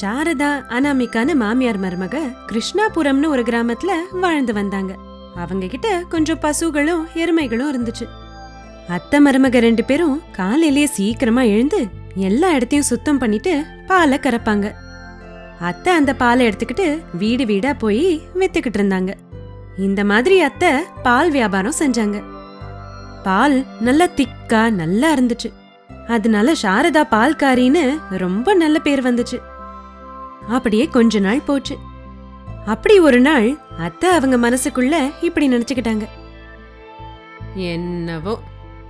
சாரதா அனாமிக்கான மாமியார் மருமக கிருஷ்ணாபுரம்னு ஒரு கிராமத்துல வாழ்ந்து வந்தாங்க. அவங்க கிட்ட கொஞ்சம் பசுகளும் எருமைகளும் இருந்துச்சு. அத்தை மருமக ரெண்டு பேரும் காலையிலேயே சீக்கிரமா எழுந்து எல்லா இடத்தையும் சுத்தம் பண்ணிட்டு பாலை கறப்பாங்க. அத்தை அந்த பாலை எடுத்துக்கிட்டு வீடு வீடா போய் வித்துக்கிட்டு இருந்தாங்க. இந்த மாதிரி அத்தை பால் வியாபாரம் செஞ்சாங்க. பால் நல்லா திக்கா நல்லா இருந்துச்சு. அதனால சாரதா பால்காரின்னு ரொம்ப நல்ல பேர் வந்துச்சு. அப்படியே கொஞ்ச நாள் போச்சு. அப்படி ஒரு நாள் அத்தை அவங்க மனசுக்குள்ள இப்படி நினைச்சுக்கிட்டாங்க. என்னவோ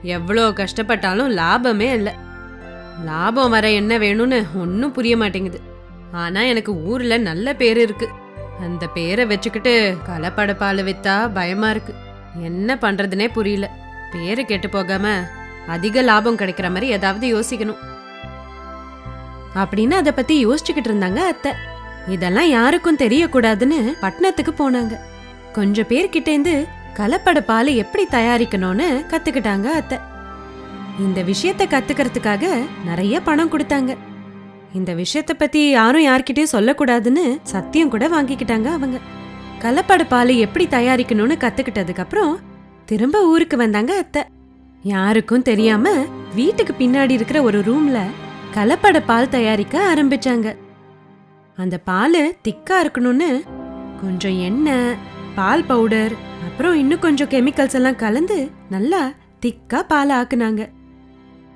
எவ்வளோ கஷ்டப்பட்டாலும் லாபமே இல்லை. லாபம் வர என்ன வேணும்னு ஒன்றும் புரிய மாட்டேங்குது. ஆனால் எனக்கு ஊரில் நல்ல பேர் இருக்கு. அந்த பேரை வச்சுக்கிட்டு கலப்படப்பால் வித்தா பயமா இருக்கு. என்ன பண்றதுனே புரியல. பேரு கெட்டு போகாம அதிக லாபம் கிடைக்கிற மாதிரி ஏதாவது யோசிக்கணும். அப்படின்னு அதை பத்தி யோசிச்சுக்கிட்டு இருந்தாங்க அத்தை. இதெல்லாம் யாருக்கும் தெரியக்கூடாதுன்னு பட்டணத்துக்கு போனாங்க. கொஞ்சம் பேர்கிட்டேந்து கலப்பட பால் எப்படி தயாரிக்கணும்னு கத்துக்கிட்டாங்க அத்தை. இந்த விஷயத்த கத்துக்கிறதுக்காக நிறைய பணம் கொடுத்தாங்க. இந்த விஷயத்த பத்தி யாரும் யார்கிட்டயும் சொல்லக்கூடாதுன்னு சத்தியம் கூட வாங்கிக்கிட்டாங்க அவங்க. கலப்பட பால் எப்படி தயாரிக்கணும்னு கத்துக்கிட்டதுக்கு அப்புறம் திரும்ப ஊருக்கு வந்தாங்க அத்தை. யாருக்கும் தெரியாம வீட்டுக்கு பின்னாடி இருக்கிற ஒரு ரூம்ல கலப்பட பால் தயாரிக்க ஆரம்பிச்சாங்க. அந்த பால் திக்கா இருக்கணும்னு கொஞ்சம் எண்ணெய் பால் பவுடர் அப்புறம் இன்னும் கொஞ்சம் கெமிக்கல்ஸ் எல்லாம் கலந்து நல்லா திக்கா பால் ஆக்குனாங்க.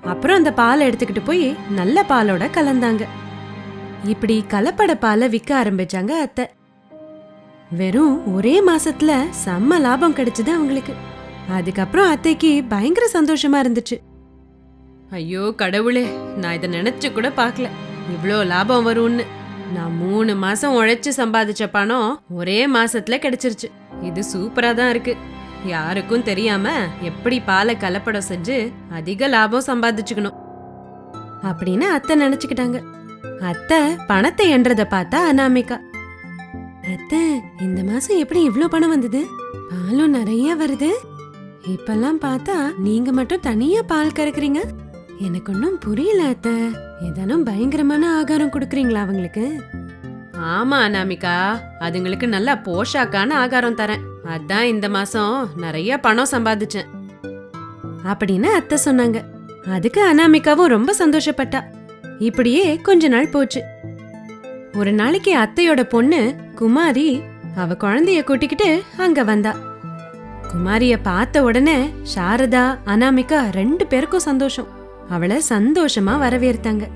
அப்புறம் அந்த பாலை எடுத்துக்கிட்டு போய் நல்ல பாலோட கலந்தாங்க. இப்படி கலப்பட பாலை விற்க ஆரம்பிச்சாங்க அத்தை. வெறும் ஒரே மாசத்துல செம்ம லாபம் கிடைச்சது அவங்களுக்கு. அதுக்கப்புறம் அத்தைக்கு பயங்கர சந்தோஷமா இருந்துச்சு. ஐயோ கடவுளே நான் இதை நினைச்சு கூட பார்க்கல. இவ்வளோ லாபம் வரும்னு. நான் மூணு மாதம் உழைச்சி சம்பாதிச்ச பணம் ஒரே மாசத்துல கிடைச்சிருச்சு. இது சூப்பராக தான் இருக்கு. யாருக்கும் தெரியாம எப்படி பாலை கலப்படம் செஞ்சு அதிக லாபம் சம்பாதிச்சுக்கணும். அப்படின்னு அத்தை நினச்சிக்கிட்டாங்க. அத்தை பணத்தை என்றதை பார்த்தா அனாமிகா. அத்தை இந்த மாசம் எப்படி இவ்வளோ பணம் வந்தது? பாலும் நிறைய வருது. இப்பெல்லாம் பார்த்தா நீங்க மட்டும் தனியா பால் கறக்குறீங்க? எனக்கு ஒன்றும் புரியல அத்தை. ஏதானும் பயங்கரமான ஆகாரம் கொடுக்குறீங்களா அவங்களுக்கு? ஆமா அனாமிகா. அதுங்களுக்கு நல்லா போஷாக்கான ஆகாரம் தரேன். அதான் இந்த மாசம் நிறைய பணம் சம்பாதிச்சேன். அப்படின்னு அத்தை சொன்னாங்க. அதுக்கு அனாமிகாவும் ரொம்ப சந்தோஷப்பட்டா. இப்படியே கொஞ்ச நாள் போச்சு. ஒரு நாளைக்கு அத்தையோட பொண்ணு குமாரி அவ குழந்தைய கூட்டிக்கிட்டு அங்க வந்தா. குமாரிய பார்த்த உடனே சாரதா அனாமிகா ரெண்டு பேருக்கும் சந்தோஷம். அவளை சந்தோஷமா வரவேற்த்தாங்க.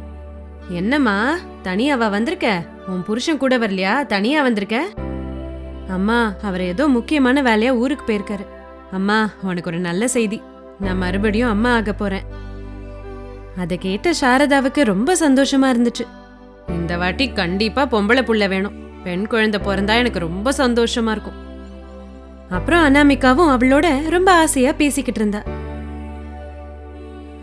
என்னம்மா தனியாவா வந்திருக்க? உன் புருஷன் கூட வரலையா? தனியா வந்திருக்க? அம்மா அவர் ஏதோ முக்கியமான வேலையா ஊருக்கு போயிருக்காரு. அம்மா உனக்கு ஒரு நல்ல செய்தி. நான் மறுபடியும் அம்மா ஆக போறேன். அதை கேட்ட சாரதாவுக்கு ரொம்ப சந்தோஷமா இருந்துச்சு. இந்த வாட்டி கண்டிப்பா பொம்பளை புள்ள வேணும். பெண் குழந்தை பிறந்தா எனக்கு ரொம்ப சந்தோஷமா இருக்கும். அப்புறம் அனாமிகாவும் அவளோட ரொம்ப ஆசையா பேசிக்கிட்டு இருந்தா.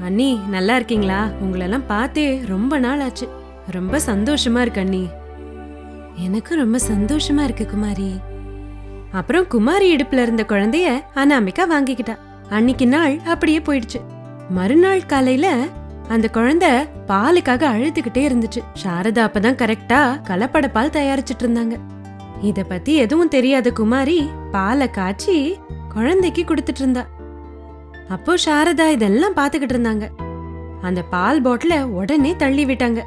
அண்ணி நல்லா இருக்கீங்களா? உங்களெல்லாம் பார்த்தே ரொம்ப நாள் ஆச்சு. ரொம்ப சந்தோஷமா இருக்கு அண்ணி. எனக்கும் ரொம்ப சந்தோஷமா இருக்கு குமாரி. அப்புறம் குமாரி இடுப்புல இருந்த குழந்தைய அனாமிகா வாங்கிக்கிட்டா. அன்னைக்கு நாள் அப்படியே போயிடுச்சு. மறுநாள் காலையில அந்த குழந்தை பாலுக்காக அழுதுகிட்டே இருந்துச்சு. சாரதா அப்பதான் கரெக்டா கலப்பட பால் தயாரிச்சிட்டு இருந்தாங்க. இத பத்தி எதுவும் தெரியாத குமாரி பாலை காய்ச்சி குழந்தைக்கு கொடுத்துட்டு இருந்தா. அப்போ சாரதா இதெல்லாம் பார்த்துக்கிட்டு இருந்தாங்க. அந்த பால் பாட்டில உடனே தள்ளி விட்டாங்க.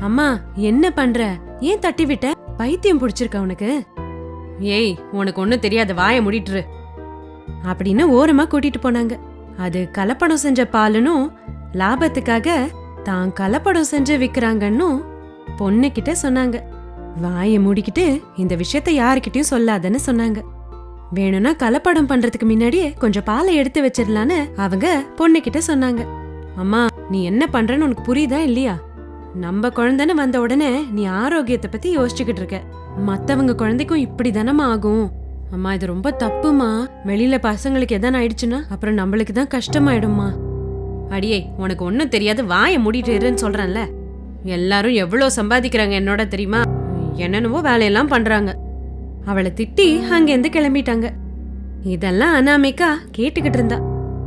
அம்மா என்ன பண்ற? ஏன் தட்டி விட்ட? பைத்தியம் பிடிச்சிருக்க உனக்கு? ஏய் உனக்கு ஒன்றும் தெரியாத வாயை முடிட்டுரு. அப்படின்னு ஓரமா கூட்டிட்டு போனாங்க. அது கலப்படம் செஞ்ச பாலுனும் லாபத்துக்காக தான் கலப்படம் செஞ்சு விக்கிறாங்கன்னும் பொண்ணுக்கிட்ட சொன்னாங்க. வாயை மூடிக்கிட்டு இந்த விஷயத்த யாருக்கிட்டயும் சொல்லாதன்னு சொன்னாங்க. வேணும்னா கலப்படம் பண்றதுக்கு முன்னாடியே கொஞ்சம் பாலை எடுத்து வச்சிடலான்னு அவங்க பொண்ணு கிட்ட சொன்னாங்க. அம்மா நீ என்ன பண்றன்னு உனக்கு புரியுதா இல்லையா? நம்ம குழந்தைன்னு வந்த உடனே நீ ஆரோக்கியத்தை பத்தி யோசிச்சுக்கிட்டு இருக்க. மத்தவங்க குழந்தைக்கும் இப்படி தானம்மா ஆகும். அம்மா இது ரொம்ப தப்புமா வெளியில பசங்களுக்கு எதான ஆயிடுச்சுன்னா அப்புறம் நம்மளுக்கு தான் கஷ்டமாயிடும்மா. அடியே உனக்கு ஒன்றும் தெரியாது. வாயை மூடிட்டு இருன்னு சொல்றேன்ல. எல்லாரும் எவ்வளோ சம்பாதிக்கிறாங்க என்னோட தெரியுமா? என்னென்னவோ வேலையெல்லாம் பண்றாங்க. அவளை திட்டி அங்கேருந்து கிளம்பிட்டாங்க. இதெல்லாம் அனாமிகா கேட்டுக்கிட்டு இருந்தா.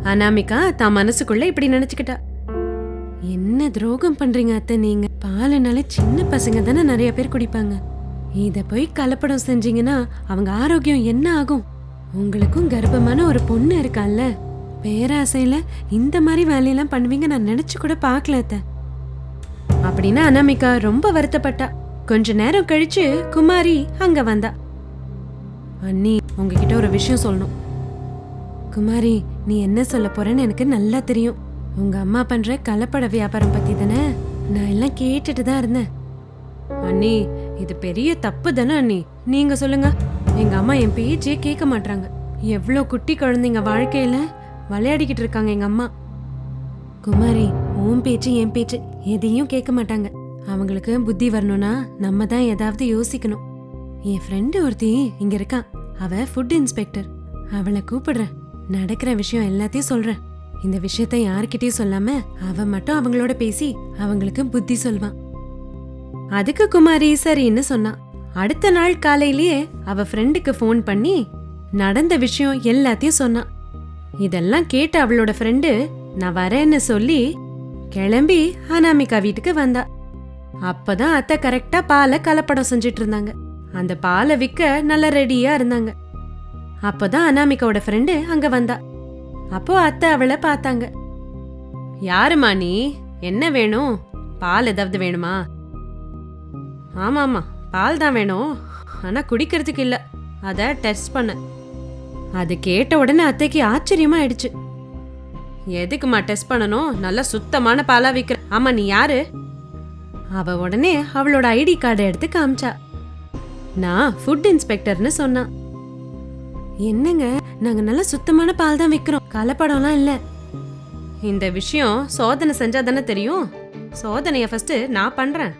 அனாமிகா தான் மனசுக்குள்ள இப்படி நினைச்சுக்கிட்டா. என்ன துரோகம் பண்றீங்க அத்தை நீங்க? பாலுனால சின்ன பசங்க தானே நிறைய பேர் குடிப்பாங்க. இத போய் கலப்படம் செஞ்சீங்கன்னா அவங்க ஆரோக்கியம் என்ன ஆகும்? உங்களுக்கும் கர்ப்பமான ஒரு பொண்ணு இருக்கால்ல? பேராசையில இந்த மாதிரி வேலையெல்லாம் பண்ணுவீங்க நான் நினைச்சு கூட பார்க்கல அத்தை. அப்படின்னு அனாமிகா ரொம்ப வருத்தப்பட்டா. கொஞ்ச நேரம் கழிச்சு குமாரி அங்க வந்தா. அண்ணி உங்ககிட்ட ஒரு விஷயம் சொல்லணும். குமாரி நீ என்ன சொல்ல போறேன்னு எனக்கு நல்லா தெரியும். உங்க அம்மா பண்ற கலப்பட வியாபாரம் பத்தி தானே? நான் எல்லாம் கேட்டுட்டு தான் இருந்தேன். அண்ணி இது பெரிய தப்பு தானே அண்ணி? நீங்க சொல்லுங்க. எங்க அம்மா என் பேச்சே கேட்க மாட்டாங்க எவ்வளோ குட்டி குழந்தைங்க வாழ்க்கையில விளையாடிக்கிட்டு இருக்காங்க எங்க அம்மா. குமாரி உன் பேச்சு என் பேச்சு எதையும் கேட்க மாட்டாங்க. அவங்களுக்கு புத்தி வரணும்னா நம்ம தான் ஏதாவது யோசிக்கணும். என் ஃப்ரெண்டு ஒருத்தி இங்க இருக்கான் அவ ஃபுட் இன்ஸ்பெக்டர் அவளை கூப்பிடுறேன். நடக்கிற விஷயம் எல்லாத்தையும் சொல்றேன். இந்த விஷயத்த யார்கிட்டயும் சொல்லாம அவ மட்டும் அவங்களோட பேசி அவங்களுக்கு புத்தி சொல்வான் அதுக்கு குமாரி சரின்னு சொன்னான் அடுத்த நாள் காலையிலேயே அவ ஃப்ரெண்டுக்கு ஃபோன் பண்ணி நடந்த விஷயம் எல்லாத்தையும் சொன்னான் இதெல்லாம் கேட்டு அவளோட ஃப்ரெண்டு நான் வரேன்னு சொல்லி கிளம்பி அனாமிகா வீட்டுக்கு வந்தா. அப்பதான் அத்தை கரெக்டா பாலை கலப்படம் செஞ்சிட்டு இருந்தாங்க. அந்த பாலை விற்க நல்லா ரெடியா இருந்தாங்க. அப்போதான் அனாமிகாவோட ஃப்ரெண்டு அங்க வந்தா. அப்போ அத்தை அவளை பார்த்தாங்க. யாருமா நீ? என்ன வேணும்? பால் ஏதாவது வேணுமா? ஆமாம் ஆமாம் பால் தான் வேணும். ஆனால் குடிக்கிறதுக்கு இல்லை. அதை டெஸ்ட் பண்ண. அது கேட்ட உடனே அத்தைக்கு ஆச்சரியமா ஆயிடுச்சு எதுக்குமா டெஸ்ட் பண்ணணும்? நல்லா சுத்தமான பாலா விற்கிற ஆமா நீ யாரு? அவ உடனே அவளோட ஐடி கார்டை எடுத்து காமிச்சா. நான் ஃபுட் இன்ஸ்பெக்டர்னு சொன்னான். என்னங்க நாங்க நல்ல சுத்தமான பால் தான் விற்கிறோம் கலப்படம்லாம் இல்ல. இந்த விஷயம் சோதனை செஞ்சா தானே தெரியும்? சோதனைய ஃபர்ஸ்ட் நான் பண்றேன்.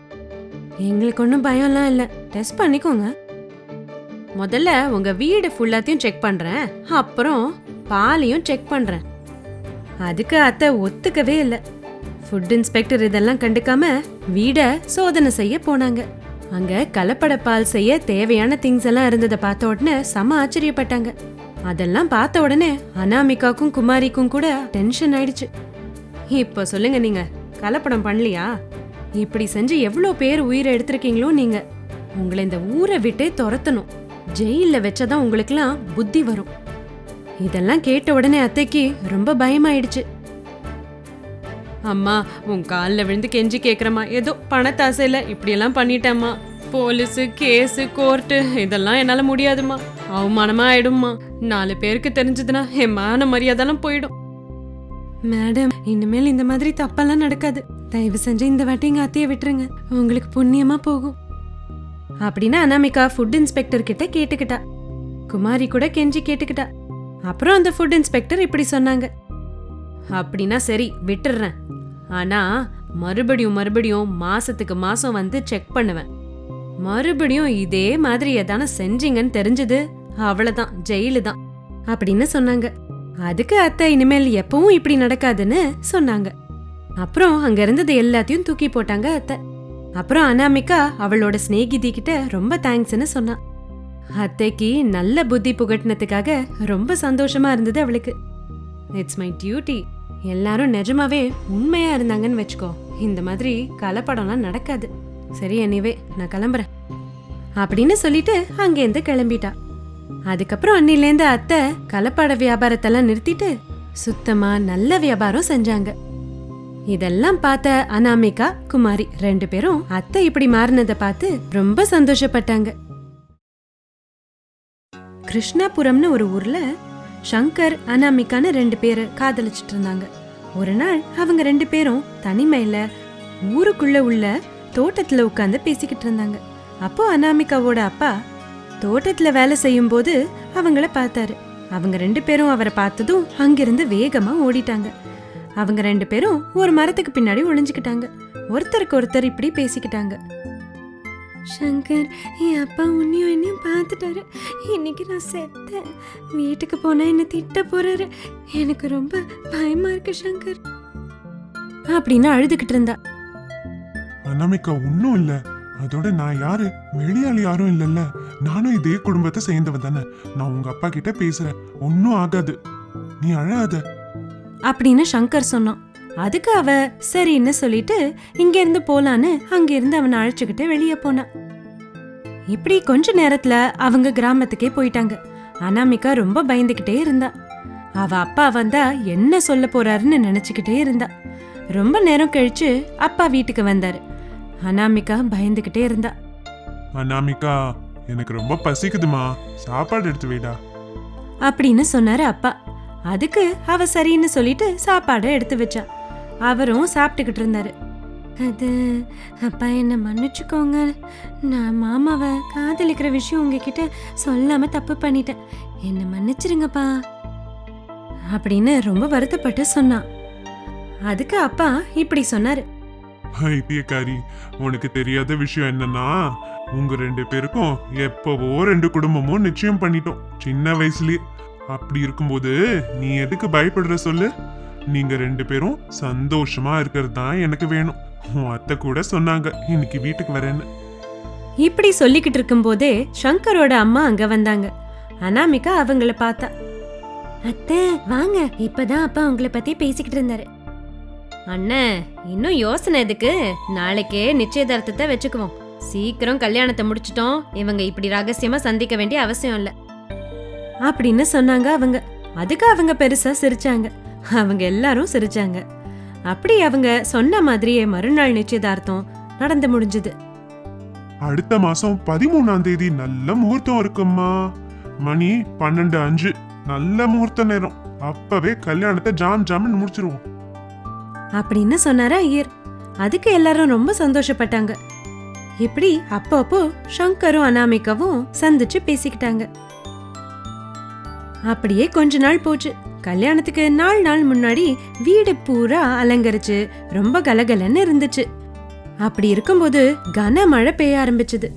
எங்களுக்கு ஒன்றும் பயம்லாம் இல்ல. டெஸ்ட் பண்ணிக்கோங்க. முதல்ல உங்க வீடு ஃபுல்லாத்தையும் செக் பண்றேன். அப்புறம் பாலையும் செக் பண்றேன். அதுக்கு அத்தை ஒத்துக்கவே இல்லை. ஃபுட் இன்ஸ்பெக்டர் இதெல்லாம் கண்டுக்காம வீட சோதனை செய்ய போனாங்க. அங்க கலப்பட பால் செய்ய தேவையான திங்ஸ் எல்லாம் இருந்ததை பார்த்த உடனே செம ஆச்சரியப்பட்டாங்க. அதெல்லாம் பார்த்த உடனே அனாமிகாக்கும் குமாரிக்கும் கூட டென்ஷன் ஆயிடுச்சு. இப்போ சொல்லுங்க நீங்க கலப்படம் பண்ணலையா? இப்படி செஞ்சு எவ்வளோ பேர் உயிரை எடுத்திருக்கீங்களோ நீங்க? உங்களை இந்த ஊரை விட்டே துரத்தணும். ஜெயிலில் வச்சதான் உங்களுக்குலாம் புத்தி வரும். இதெல்லாம் கேட்ட உடனே அத்தைக்கு ரொம்ப பயமாயிடுச்சு. அம்மா உன் காலில் விழுந்து கெஞ்சி கேட்குறம்மா ஏதோ பணத்தாசையில் இப்படியெல்லாம் பண்ணிட்டேம்மா. போலீஸு கேஸு கோர்ட்டு இதெல்லாம் என்னால் முடியாதும்மா. அவமானமாக ஆயிடும்மா. நாலு பேருக்கு தெரிஞ்சதுன்னா என் மான மரியாதைலாம் போயிடும். மேடம் இனிமேல் இந்த மாதிரி தப்பெல்லாம் நடக்காது. தயவு செஞ்சு இந்த வாட்டி எங்கள் அத்தையை விட்டுருங்க. உங்களுக்கு புண்ணியமாக போகும். அப்படின்னு அனாமிகா ஃபுட் இன்ஸ்பெக்டர் கிட்ட கேட்டுக்கிட்டா. குமாரி கூட கெஞ்சி கேட்டுக்கிட்டா. அப்புறம் அந்த ஃபுட் இன்ஸ்பெக்டர் இப்படி சொன்னாங்க. அப்படின்னா சரி விட்டுடுறேன் ஆனா மறுபடியும் மறுபடியும் மாசத்துக்கு மாசம் வந்து செக் பண்ணுவேன். மறுபடியும் இதே மாதிரி எதான செஞ்சீங்கன்னு தெரிஞ்சது. அவ்வளவுதான் ஜெயிலு தான் அப்படின்னு சொன்னாங்க. அதுக்கு அத்தை இனிமேல் எப்பவும் இப்படி நடக்காதுன்னு சொன்னாங்க. அப்புறம் அங்க இருந்தது எல்லாத்தையும் தூக்கி போட்டாங்க அத்தை. அப்புறம் அனாமிகா அவளோட சிநேகிதி கிட்ட ரொம்ப தேங்க்ஸ்னு சொன்னான் அத்தைக்கு நல்ல புத்தி புகட்டினதுக்காக ரொம்ப சந்தோஷமா இருந்தது அவளுக்கு. இட்ஸ் மை டியூட்டி எல்லாரும் நிஜமாவே உண்மையா இருந்தாங்கன்னு வச்சுக்கோ. இந்த மாதிரி கலப்படம்லாம் நடக்காது. சரி எனிவே நான் கிளம்புறேன். அப்படின்னு சொல்லிட்டு அங்கேருந்து கிளம்பிட்டா. அதுக்கப்புறம் அன்னிலேருந்து அத்தை கலப்பட வியாபாரத்தெல்லாம் நிறுத்திட்டு சுத்தமா நல்ல வியாபாரம் செஞ்சாங்க. இதெல்லாம் பார்த்த அனாமிகா குமாரி ரெண்டு பேரும் அத்தை இப்படி மாறினதை பார்த்து ரொம்ப சந்தோஷப்பட்டாங்க. கிருஷ்ணாபுரம்னு ஒரு ஊர்ல ஷங்கர் அனாமிகான்னு ரெண்டு பேர் காதலிச்சிட்டு இருந்தாங்க ஒரு நாள் அவங்க ரெண்டு பேரும் தனிமையில ஊருக்குள்ள உள்ள தோட்டத்துல உட்காந்து பேசிக்கிட்டு இருந்தாங்க அப்போ அனாமிகாவோட அப்பா தோட்டத்துல வேலை செய்யும் போது அவங்கள பார்த்தாரு. அவங்க ரெண்டு பேரும் அவரை பார்த்ததும் அங்கிருந்து வேகமா ஓடிட்டாங்க. அவங்க ரெண்டு பேரும் ஒரு மரத்துக்கு பின்னாடி ஒளிஞ்சுக்கிட்டாங்க. ஒருத்தருக்கு ஒருத்தர் இப்படி பேசிக்கிட்டாங்க. சங்கர் என் அப்பா உன்னையும் என்னையும் பார்த்துட்டாரு. இன்னைக்கு நான் செத்தேன். வீட்டுக்கு போனா என்ன திட்ட போறாரு. எனக்கு ரொம்ப பயமா இருக்கு சங்கர். அப்படின்னு அழுதுகிட்டு இருந்தா. அனாமிகா ஒன்றும் இல்ல. அதோட நான் யாரு? வெளியாள் யாரும் இல்லைல்ல. நானும் இதே குடும்பத்தை சேர்ந்தவன் தானே. நான் உங்க அப்பா கிட்ட பேசுறேன். ஒன்றும் ஆகாது. நீ அழாத. அப்படின்னு சங்கர் சொன்னான். அதுக்கு அவ சரின்னு சொல்லிட்டு இங்க இருந்து போலான்னு அங்க இருந்து அவனை அழைச்சுக்கிட்டு வெளியே போனா. இப்படி கொஞ்ச நேரத்துல அவங்க கிராமத்துக்கே போயிட்டாங்க. அனாமிகா ரொம்ப பயந்துகிட்டே இருந்தா. அவ அப்பா வந்தா என்ன சொல்ல போறாருன்னு நினைச்சுக்கிட்டே இருந்தா. ரொம்ப நேரம் கழிச்சு அப்பா வீட்டுக்கு வந்தாரு. அனாமிகா பயந்துகிட்டே இருந்தா. அனாமிகா எனக்கு ரொம்ப பசிக்குதுமா. சாப்பாடு எடுத்து வைடா. அப்படின்னு சொன்னாரு அப்பா. அதுக்கு அவ சரின்னு சொல்லிட்டு சாப்பாடை எடுத்து வச்சா. அவரும் சாப்பிட்டுக்கிட்டு இருந்தாரு. அது அப்பா என்ன மன்னிச்சுக்கோங்க. நான் மாமாவை காதலிக்கிற விஷயம் உங்ககிட்ட சொல்லாம தப்பு பண்ணிட்டேன். என்ன மன்னிச்சிருங்கப்பா. அப்படின்னு ரொம்ப வருத்தப்பட்டு சொன்னான். அதுக்கு அப்பா இப்படி சொன்னாரு. பைத்தியக்காரி உனக்கு தெரியாத விஷயம் என்னன்னா உங்க ரெண்டு பேருக்கும் எப்பவோ ரெண்டு குடும்பமும் நிச்சயம் பண்ணிட்டோம். சின்ன வயசுலயே. அப்படி இருக்கும்போது நீ எதுக்கு பயப்படுற சொல்லு? நீங்க ரெண்டு பேரும் சந்தோஷமா இருக்கிறது தான் எனக்கு வேணும். உன் அத்தை கூட சொன்னாங்க இன்னைக்கு வீட்டுக்கு வரேன்னு. இப்படி சொல்லிக்கிட்டு இருக்கும்போதே சங்கரோட அம்மா அங்க வந்தாங்க. அனாமிகா அவங்கள பார்த்தா. அத்தை வாங்க இப்பதான் அப்பா உங்களை பத்தி பேசிக்கிட்டு இருந்தாரு. அண்ணே இன்னும் யோசனை எதுக்கு? நாளைக்கே நிச்சயதார்த்தத்தை வச்சுக்குவோம். சீக்கிரம் கல்யாணத்தை முடிச்சிட்டோம். இவங்க இப்படி ரகசியமா சந்திக்க வேண்டிய அவசியம் இல்ல. அப்படின்னு சொன்னாங்க அவங்க. அதுக்கு அவங்க பெருசா சிரிச்சாங்க. அவங்க எல்லாரும் சிரிச்சாங்க. அப்படி அவங்க சொன்ன மாதிரியே மறுநாள் நிச்சயதார்த்தம் நடந்து முடிஞ்சது. அடுத்த மாசம் பதிமூணாம் தேதி நல்ல முகூர்த்தம் இருக்கும்மா. மணி பன்னெண்டு அஞ்சு. நல்ல முகூர்த்த நேரம். அப்பவே கல்யாணத்தை ஜாம் ஜாம்னு முடிச்சிருவோம். அப்படின்னு சொன்னாரு ஐயர். அதுக்கு எல்லாரும் ரொம்ப சந்தோஷப்பட்டாங்க. இப்படி அப்பப்போ சங்கரும் அனாமிகாவும் சந்திச்சு பேசிக்கிட்டாங்க. அப்படியே கொஞ்ச நாள் போச்சு. கல்யாணத்துக்கு நாலு நாள் முன்னாடி வீடு பூரா அலங்கரிச்சு ரொம்ப கலகலன்னு இருந்துச்சு. அப்படி இருக்கும்போது கனமழை பெய்ய ஆரம்பிச்சது.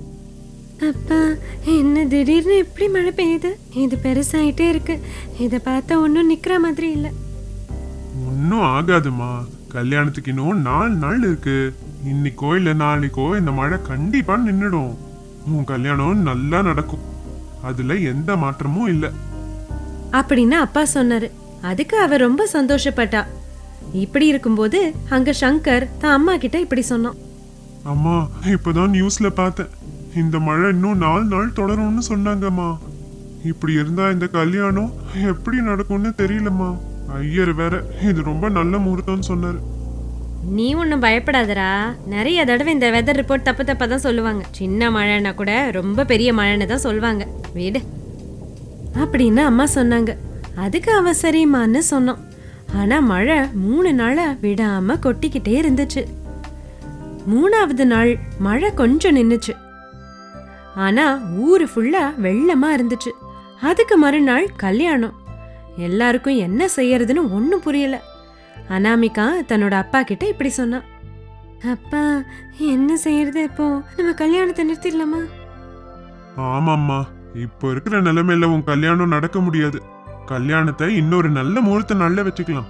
அப்பா என்ன திடீர்னு இப்படி மழை பெய்யுது? இது பெருசாயிட்டே இருக்கு. இத பார்த்தா ஒன்னும் நிக்கிற மாதிரி இல்ல. ஒன்னும் ஆகாதுமா. கல்யாணத்துக்கு இன்னும் நாலு நாள் இருக்கு. இன்னைக்கோ இல்ல நாளைக்கோ இந்த மழை கண்டிப்பா நின்னுடும். உன் கல்யாணம் நல்லா நடக்கும். அதுல எந்த மாற்றமும் இல்ல. அப்படின்னு அப்பா சொன்னாரு. அதுக்கு அவ ரொம்ப சந்தோஷப்பட்டா. இப்படி இருக்கும்போது அங்க சங்கர் தான் அம்மா கிட்ட இப்படி சொன்னான். அம்மா இப்பதான் நியூஸ்ல பார்த்தேன். இந்த மழை இன்னும் நாலு நாள் தொடரும்னு சொன்னாங்கம்மா. இப்படி இருந்தா இந்த கல்யாணம் எப்படி நடக்கும்னு தெரியலம்மா. ஐயர் வேற இது ரொம்ப நல்ல முகூர்த்தம்னு சொன்னாரு. நீ ஒன்றும் பயப்படாதடா. நிறைய தடவை இந்த வெதர் ரிப்போர்ட் தப்பு தப்பா தான் சொல்லுவாங்க. சின்ன மழைன்னா கூட ரொம்ப பெரிய மழைன்னு தான் சொல்லுவாங்க. வீடு. அப்படின்னு அம்மா சொன்னாங்க. அதுக்கு அவன் சரிம்மான்னு சொன்னான். ஆனா மழை மூணு நாளாக விடாம கொட்டிக்கிட்டே இருந்துச்சு. மூணாவது நாள் மழை கொஞ்சம் நின்றுச்சு ஆனா ஊரு ஃபுல்லா வெள்ளமா இருந்துச்சு. அதுக்கு மறுநாள் கல்யாணம். எல்லாருக்கும் என்ன செய்யறதுன்னு ஒன்றும் புரியல. அனாமிகா தன்னோட அப்பா கிட்ட இப்படி சொன்னான் அப்பா என்ன செய்யறது இப்போ? நம்ம கல்யாணத்தை நிறுத்திடலாமா? ஆமாம்மா. இப்போ இருக்கிற நிலைமையில உன் கல்யாணம் நடக்க முடியாது. கல்யாணத்தை இன்னொரு நல்ல முகூர்த்த நாள்ல வச்சுக்கலாம்.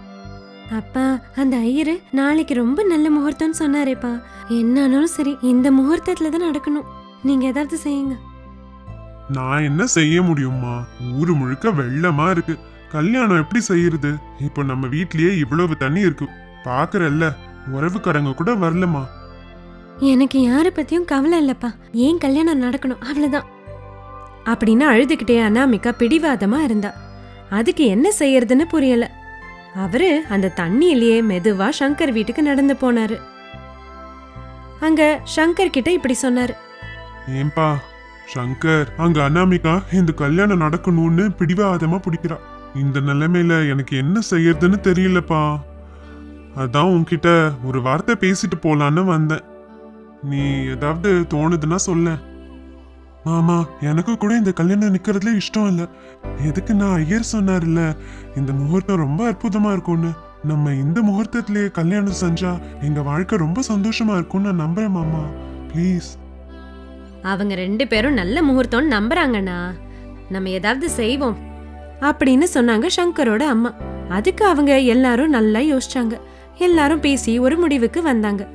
அப்பா அந்த ஐயரு நாளைக்கு ரொம்ப நல்ல முகூர்த்தம்னு சொன்னாரேப்பா. என்னாலும் சரி இந்த முகூர்த்தத்துல தான் நடக்கணும். நீங்க ஏதாவது செய்யுங்க. நான் என்ன செய்ய முடியும்மா? ஊரு முழுக்க வெள்ளமா இருக்கு. கல்யாணம் எப்படி செய்யறது? இப்போ நம்ம வீட்லயே இவ்வளவு தண்ணி இருக்கு. பாக்குறல்ல உறவுக்காரங்க கூட வரலமா எனக்கு யாரை பத்தியும் கவலை இல்லப்பா. ஏன் கல்யாணம் நடக்கணும்? அவ்வளவுதான். அப்படின்னு அழுதுகிட்டே அனாமிகா பிடிவாதமா இருந்தா. அதுக்கு என்ன செய்யறதுன்னு புரியல. அவரு அந்த தண்ணியிலேயே மெதுவா சங்கர் வீட்டுக்கு நடந்து போனாரு. அங்க சங்கர் கிட்ட இப்படி சொன்னாரு. ஏன்பா சங்கர் அங்க அனாமிகா இந்த கல்யாணம் நடக்கணும்னு பிடிவாதமா பிடிக்கிறா. இந்த நிலைமையில எனக்கு என்ன செய்யறதுன்னு தெரியலப்பா. அதான் உன்கிட்ட ஒரு வார்த்தை பேசிட்டு போலான்னு வந்தேன். நீ ஏதாவது தோணுதுன்னா சொல்ல. மாமா எனக்கு கூட இந்த கல்யாணம் நிக்கிறதுல இஷ்டம் இல்ல. எதுக்கு நான் ஐயர் சொன்னார்ல? இந்த முகூர்த்தம் ரொம்ப அற்புதமா இருக்கும்னு. நம்ம இந்த முகூர்த்தத்திலேயே கல்யாணம் செஞ்சா எங்க வாழ்க்கை ரொம்ப சந்தோஷமா இருக்கும்னு நான் நம்புறேன் மாமா. ப்ளீஸ் அவங்க ரெண்டு பேரும் நல்ல முகூர்த்தம்னு நம்புறாங்கண்ணா. நம்ம ஏதாவது செய்வோம். அப்படின்னு சொன்னாங்க சங்கரோட அம்மா. அதுக்கு அவங்க எல்லாரும் நல்லா யோசிச்சாங்க. எல்லாரும் பேசி ஒரு முடிவுக்கு வந்தாங்க.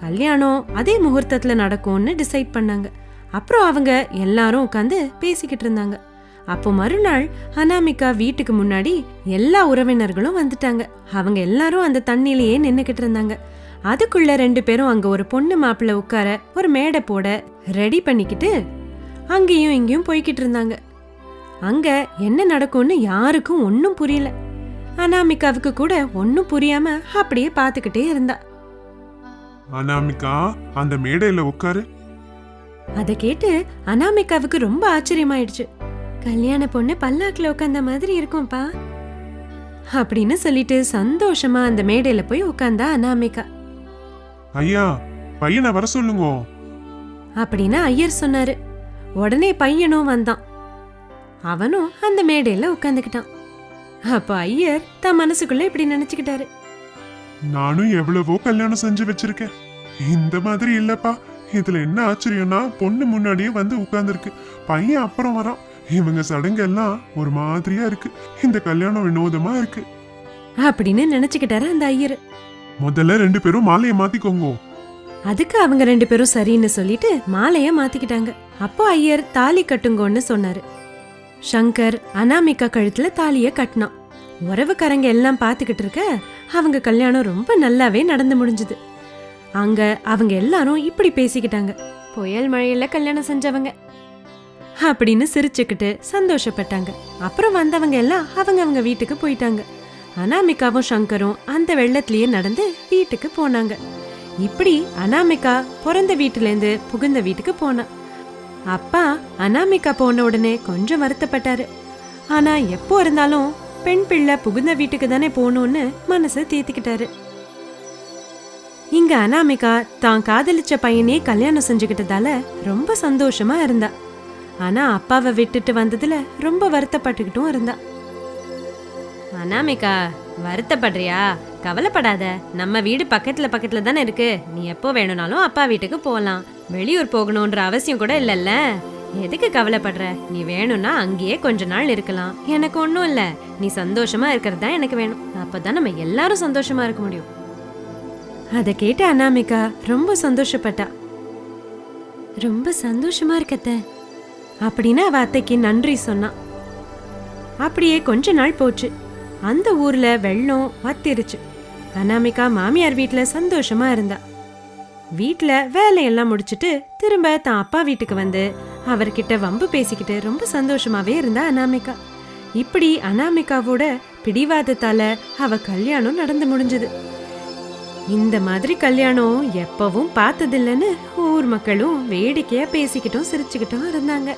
கல்யாணம் அதே முகூர்த்தத்துல நடக்கும்னு டிசைட் பண்ணாங்க. அப்புறம் அவங்க எல்லாரும் உட்காந்து பேசிக்கிட்டு இருந்தாங்க. அப்போ மறுநாள் அனாமிகா வீட்டுக்கு முன்னாடி எல்லா உறவினர்களும் வந்துட்டாங்க. அவங்க எல்லாரும் அந்த தண்ணியிலேயே நின்னுக்கிட்டு இருந்தாங்க. அதுக்குள்ள ரெண்டு பேரும் அங்க ஒரு பொண்ணு மாப்பிள்ள உட்கார ஒரு மேடை போட ரெடி பண்ணிக்கிட்டு அங்கேயும் இங்கேயும் போய்கிட்டு இருந்தாங்க. அங்க என்ன நடக்கும்னு யாருக்கும் ஒன்றும் புரியல. அனாமிகாவுக்கு கூட ஒன்றும் புரியாம அப்படியே பார்த்துக்கிட்டே இருந்தா. அனாமிகா அந்த மேடையில உட்காரு. அதை கேட்டு அனாமிகாவுக்கு ரொம்ப ஆச்சரியமாயிடுச்சு. கல்யாண பொண்ணு பல்லாக்குல உட்காந்த மாதிரி இருக்கும்பா. அப்படின்னு சொல்லிட்டு சந்தோஷமா அந்த மேடையில போய் உட்காந்தா அனாமிகா. ஐயா பையனை வர சொல்லுங்க. அப்படின்னு ஐயர் சொன்னாரு. உடனே பையனும் வந்தான். அவனும் அந்த மேடையில உட்காந்துக்கிட்டான் அப்ப ஐயர் தன் மனசுக்குள்ள இப்படி நினைச்சுக்கிட்டாரு. நானும் எவ்வளவோ கல்யாணம் செஞ்சு வச்சிருக்கேன். இந்த மாதிரி இல்லப்பா. இதுல என்ன ஆச்சரியம்னா பொண்ணு முன்னாடியே வந்து உட்கார்ந்துருக்கு. பையன் அப்புறம் வரான். இவங்க சடங்கு எல்லாம் ஒரு மாதிரியா இருக்கு. இந்த கல்யாணம் வினோதமா இருக்கு. அப்படின்னு நினைச்சுக்கிட்டாரு அந்த ஐயர். முதல்ல ரெண்டு பேரும் மாலையை மாத்திக்கோங்க. அதுக்கு அவங்க ரெண்டு பேரும் சரின்னு சொல்லிட்டு மாலைய மாத்திக்கிட்டாங்க. அப்போ ஐயர் தாலி கட்டுங்கோன்னு சொன்னாரு. சங்கர் அனாமிகா கழுத்துல தாலிய கட்டினான். உறவுக்காரங்க எல்லாம் பார்த்துக்கிட்டு இருக்க அவங்க கல்யாணம் ரொம்ப நல்லாவே நடந்து முடிஞ்சுது. அங்க அவங்க எல்லாரும் இப்படி பேசிக்கிட்டாங்க. புயல் மழையில கல்யாணம் செஞ்சவங்க. அப்படின்னு சிரிச்சுக்கிட்டு சந்தோஷப்பட்டாங்க. அப்புறம் வந்தவங்க எல்லாம் அவங்க அவங்க வீட்டுக்கு போயிட்டாங்க. அனாமிகாவும் சங்கரும் அந்த வெள்ளத்திலேயே நடந்து வீட்டுக்கு போனாங்க. இப்படி அனாமிகா பிறந்த வீட்டுலேருந்து புகுந்த வீட்டுக்கு போனா. அப்பா அனாமிகா போன உடனே கொஞ்சம் வருத்தப்பட்டாரு. ஆனா எப்போ இருந்தாலும் பெண் பிள்ளை புகுந்த வீட்டுக்கு தானே போகணும்னு மனசை தேத்திக்கிட்டாரு. இங்க அனாமிகா தான் காதலிச்ச பையனே கல்யாணம் செஞ்சுக்கிட்டதால ரொம்ப சந்தோஷமா இருந்தா. ஆனா அப்பாவை விட்டுட்டு வந்ததுல ரொம்ப வருத்தப்பட்டுக்கிட்டும் இருந்தா. அனாமிகா வருத்தப்படுறியா? கவலைப்படாத. நம்ம வீடு பக்கத்துல பக்கத்துல தானே இருக்கு. நீ எப்போ வேணும்னாலும் அப்பா வீட்டுக்கு போகலாம் வெளியூர் போகணுன்ற அவசியம் கூட இல்லைல்ல. எதுக்கு கவலைப்படுற? நீ வேணும்னா அங்கேயே கொஞ்ச நாள் இருக்கலாம். எனக்கு ஒன்றும் இல்லை. நீ சந்தோஷமா இருக்கிறது தான் எனக்கு வேணும். அப்பதான் நம்ம எல்லாரும் சந்தோஷமா இருக்க முடியும். அதை கேட்ட அனாமிகா ரொம்ப சந்தோஷப்பட்டா. ரொம்ப சந்தோஷமா இருக்கத்த அப்படின்னு அவ அத்தைக்கு நன்றி சொன்னா. அப்படியே கொஞ்ச நாள் போச்சு. அந்த ஊர்ல வெள்ளம் வத்திருச்சு. அனாமிகா மாமியார் வீட்டில் சந்தோஷமா இருந்தா. வீட்டில் வேலையெல்லாம் முடிச்சுட்டு திரும்ப தான் அப்பா வீட்டுக்கு வந்து அவர்கிட்ட வம்பு பேசிக்கிட்டு ரொம்ப சந்தோஷமாவே இருந்தா அனாமிகா. இப்படி அனாமிகாவோட பிடிவாதத்தால அவ கல்யாணம் நடந்து முடிஞ்சது. இந்த மாதிரி கல்யாணம் எப்பவும் பார்த்ததில்லைன்னு ஊர் மக்களும் வேடிக்கையா பேசிக்கிட்டும் சிரிச்சுக்கிட்டும் இருந்தாங்க.